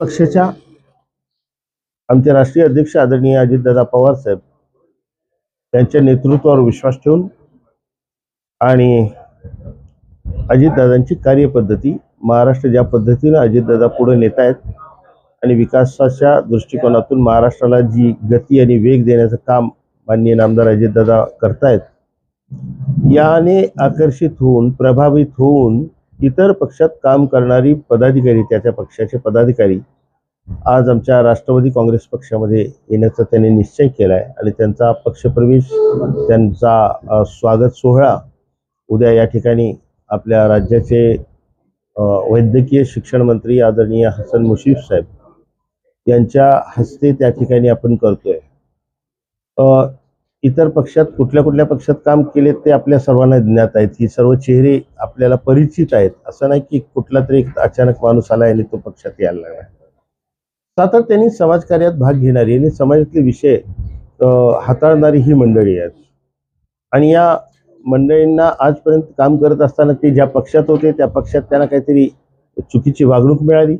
पक्षाच्या आमचे राष्ट्रीय अध्यक्ष आदरणीय अजितदादा पवार साहेब त्यांच्या नेतृत्वावर विश्वास ठेवून आणि अजितदादांची कार्यपद्धती महाराष्ट्र ज्या पद्धतीनं अजितदादा पुढे नेत आहेत आणि विकासाच्या दृष्टिकोनातून महाराष्ट्राला जी गती आणि वेग देण्याचं काम माननीय नामदार अजितदादा करतायत याने आकर्षित होऊन प्रभावित होऊन इतर पक्षात काम करणारी पदाधिकारी त्याच्या पक्षाचे पदाधिकारी आज आमच्या राष्ट्रवादी काँग्रेस पक्षामध्ये येण्याचा त्यांनी निश्चय केला आहे आणि त्यांचा पक्षप्रवेश त्यांचा स्वागत सोहळा उद्या या ठिकाणी आपल्या राज्याचे वैद्यकीय शिक्षण मंत्री आदरणीय हसन मुशीफ साहेब यांच्या हस्ते त्या ठिकाणी आपण करतोय. इतर पक्षात कुठल्या कुठल्या पक्षात काम केले ते आपल्या सर्वांना ज्ञात आहेत. ही सर्व चेहरे आपल्याला परिचित आहेत. असं नाही की कुठला तरी एक अचानक माणूस आला आणि तो पक्षात यायला लागला. सातत्याने समाजकार्यात भाग घेणारी आणि समाजातले विषय हाताळणारी ही मंडळी आहेत. आणि या मंडळींना आजपर्यंत काम करत असताना ते ज्या पक्षात होते त्या पक्षात त्यांना काहीतरी चुकीची वागणूक मिळाली.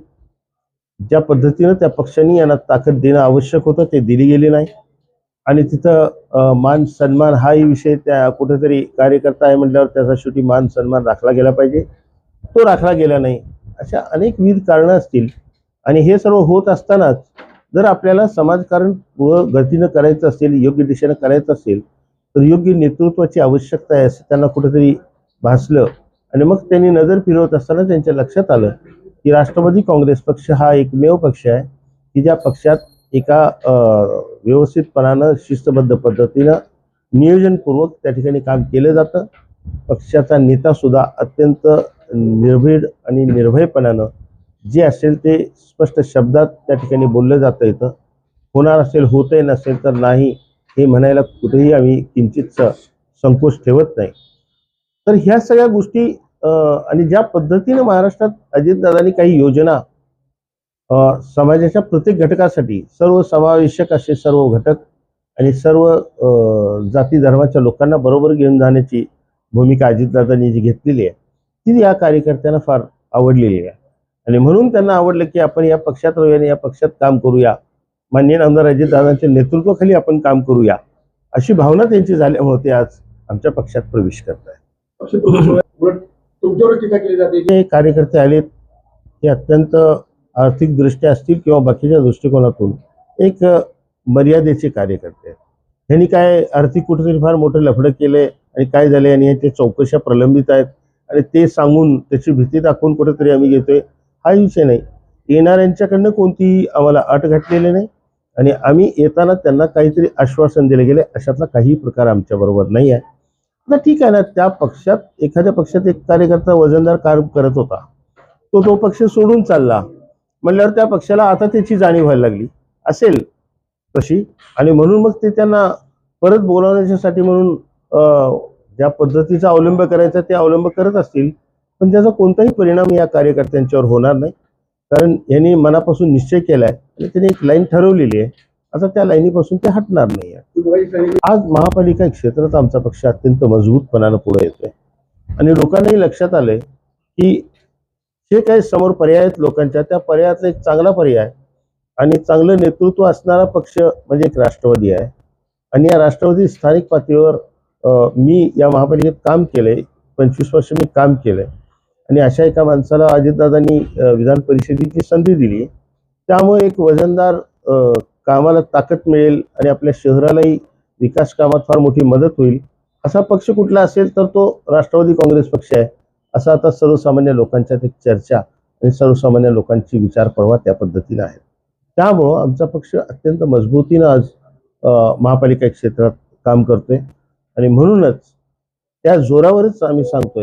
ज्या पद्धतीनं त्या पक्षांनी यांना ताकद देणं आवश्यक होतं ते दिली गेली नाही. आणि तिथं मान सन्मान हाही विषय त्या कुठेतरी कार्यकर्ता आहे म्हटल्यावर त्याचा शेवटी मान सन्मान राखला गेला पाहिजे. तो राखला गेला नाही. अशा अनेक विविध कारणं असतील. आणि हे सर्व होत असतानाच जर आपल्याला समाजकारण गतीनं करायचं असेल योग्य दिशेनं करायचं असेल तर योग्य नेतृत्वाची आवश्यकता आहे असं त्यांना कुठेतरी भासलं. आणि मग त्यांनी नजर फिरवत असताना त्यांच्या लक्षात आलं की राष्ट्रवादी काँग्रेस पक्ष हा एकमेव पक्ष आहे की ज्या पक्षात एका व्यवस्थितपणानं शिस्तबद्ध पद्धतीनं नियोजनपूर्वक त्या ठिकाणी काम केलं जातं. पक्षाचा नेता सुद्धा अत्यंत निर्भीड आणि निर्भयपणानं जे असेल ते स्पष्ट शब्दात त्या ठिकाणी बोललं जातं येतं होणार असेल होतही नसेल तर नाही हे म्हणायला कुठेही आम्ही किंचित संकोच ठेवत नाही. तर ह्या सगळ्या गोष्टी अं, आणि ज्या पद्धतीनं महाराष्ट्रात अजितदादांनी काही योजना अं, समाजाच्या प्रत्येक घटकासाठी सर्व समावेशक असे सर्व घटक आणि सर्व अं, जाती धर्माच्या लोकांना बरोबर घेऊन जाण्याची भूमिका अजितदादांनी जी घेतलेली आहे ती या कार्यकर्त्यांना फार आवडलेली आहे. आणि म्हणून त्यांना आवडलं की आपण या पक्षात राहूया या पक्षात काम करूया. माननीय आमदार अजितदादांच्या नेतृत्वाखाली आपण काम करूया. अशी भावना त्यांची झाल्यामुळे ते आज आमच्या पक्षात प्रवेश करत आहे कार्यकर्ते आलेत ते अत्यंत आर्थिकदृष्ट्या असतील किंवा बाकीच्या दृष्टिकोनातून एक मर्यादेचे कार्यकर्ते आहेत. ह्यांनी काय आर्थिक कुठेतरी फार मोठं लफडं केलंय आणि काय झालंय आणि याच्या चौकशा प्रलंबित आहेत. आणि ते सांगून त्याची भीती दाखवून कुठेतरी आम्ही घेतोय. हा विषय नाही. येणाऱ्यांच्याकडनं कोणतीही आम्हाला अट घातलेली नाही आणि आम्ही येताना त्यांना काहीतरी आश्वासन दिले गेले अशातला काही प्रकार आमच्याबरोबर नाही आहे आता ठीक आहे ना त्या पक्षात एखाद्या पक्षात एक कार्यकर्ता वजनदार काम करत होता. तो तो पक्ष सोडून चालला. म्हणल्यावर त्या पक्षाला आता त्याची जाणीव व्हायला लागली. असेल तशी. आणि म्हणून मग ते त्यांना परत बोलावण्याच्यासाठी म्हणून ज्या पद्धतीचा अवलंब करायचा ते अवलंब करत असतील. पण त्याचा कोणताही परिणाम या कार्यकर्त्यांच्यावर होणार नाही. कारण यांनी मनापासून निश्चय केलाय आणि त्यांनी एक लाईन ठरवलेली आहे. आता त्या लाईनीपासून ते हटणार नाही आज महापालिका क्षेत्रात आमचा पक्ष अत्यंत मजबूतपणानं पुढे येतोय. आणि लोकांनाही लक्षात आलंय की जे काही समोर पर्याय आहेत लोकांच्या त्या पर्यायातला एक चांगला पर्याय आणि चांगलं नेतृत्व असणारा पक्ष म्हणजे एक राष्ट्रवादी आहे. आणि या राष्ट्रवादी स्थानिक पातळीवर मी या महापालिकेत काम केलंय पंचवीस वर्ष मी काम केलंय. आणि अशा एका माणसाला अजितदादांनी विधान परिषदेची संधी दिली. त्यामुळे एक वजनदार कामाला ताकद मिळेल आणि आपल्या शहरालाही विकास कामात फार मोठी मदत होईल. असा पक्ष कुठला असेल तर तो राष्ट्रवादी काँग्रेस पक्ष आहे. असा आता सर्वसामान्य लोकांच्यात एक चर्चा आणि सर्वसामान्य लोकांची विचार परवा त्या पद्धतीनं आहे त्यामुळं आमचा पक्ष अत्यंत मजबूतीनं आज महापालिका क्षेत्रात काम करतोय. आणि म्हणूनच त्या जोरावरच आम्ही सांगतोय